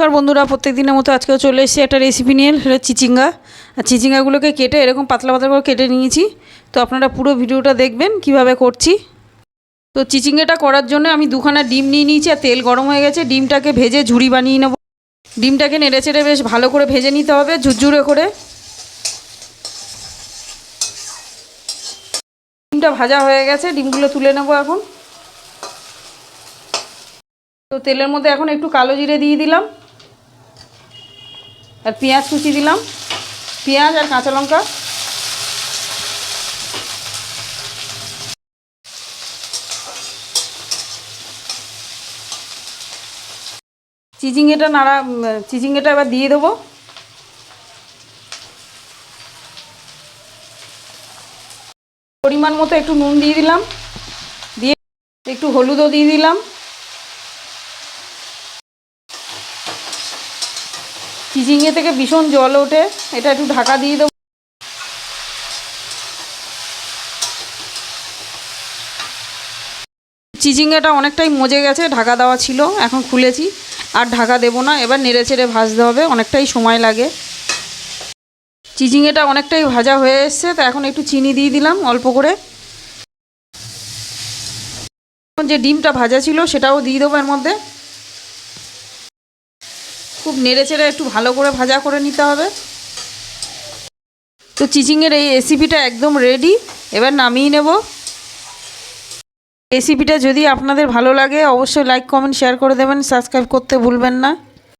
নমস্কার বন্ধুরা প্রত্যেক দিনের মতো আজকেও চলে এসেছি একটা রেসিপি নিয়ে, সেটা চিচিঙ্গা। আর চিচিঙ্গাগুলোকে কেটে এরকম পাতলা পাতলা করে কেটে নিয়েছি। তো আপনারা পুরো ভিডিওটা দেখবেন, কীভাবে করছি। তো চিচিঙ্গাটা করার জন্য আমি দুখানা ডিম নিয়ে নিয়েছি, আর তেল গরম হয়ে গেছে। ডিমটাকে ভেজে ঝুড়ি বানিয়ে নেব। ডিমটাকে নেড়ে চেড়ে বেশ ভালো করে ভেজে নিতে হবে, ঝুরঝুরে করে। ডিমটা ভাজা হয়ে গেছে, ডিমগুলো তুলে নেব এখন। তো তেলের মধ্যে এখন একটু কালো জিরে দিয়ে দিলাম। আর পেঁয়াজ কুচি দিলাম। পেঁয়াজ আর কাঁচা লঙ্কা। চিচিঙ্গেটা নাড়া চিচিঙ্গেটা এবার দিয়ে দেবো। পরিমাণ মতো একটু নুন দিয়ে দিলাম। দিয়ে একটু হলুদও দিয়ে দিলাম। চিচিঙ্গে থেকে ভীষণ জল ওঠে। এটা একটু ঢাকা দিয়ে দেবো। চিচিঙ্গাটা অনেকটাই মজে গেছে, ঢাকা দেওয়া ছিল, এখন খুলেছি। আর ঢাকা দেবো না, এবার নেড়ে চেড়ে ভাজতে হবে, অনেকটাই সময় লাগে। চিচিঙ্গাটা অনেকটাই ভাজা হয়ে এসছে, তো এখন একটু চিনি দিয়ে দিলাম অল্প করে। যে ডিমটা ভাজা ছিল, সেটাও দিয়ে দেবো এর মধ্যে। খুব নেড়েচেড়ে একটু ভালো করে ভাজা করে নিতে হবে। তো চিচিংয়ের এই রেসিপিটা একদম রেডি এবার নামিয়ে নেব। রেসিপিটা যদি আপনাদের ভালো লাগে, অবশ্যই লাইক কমেন্ট শেয়ার করে দেবেন। সাবস্ক্রাইব করতে ভুলবেন না।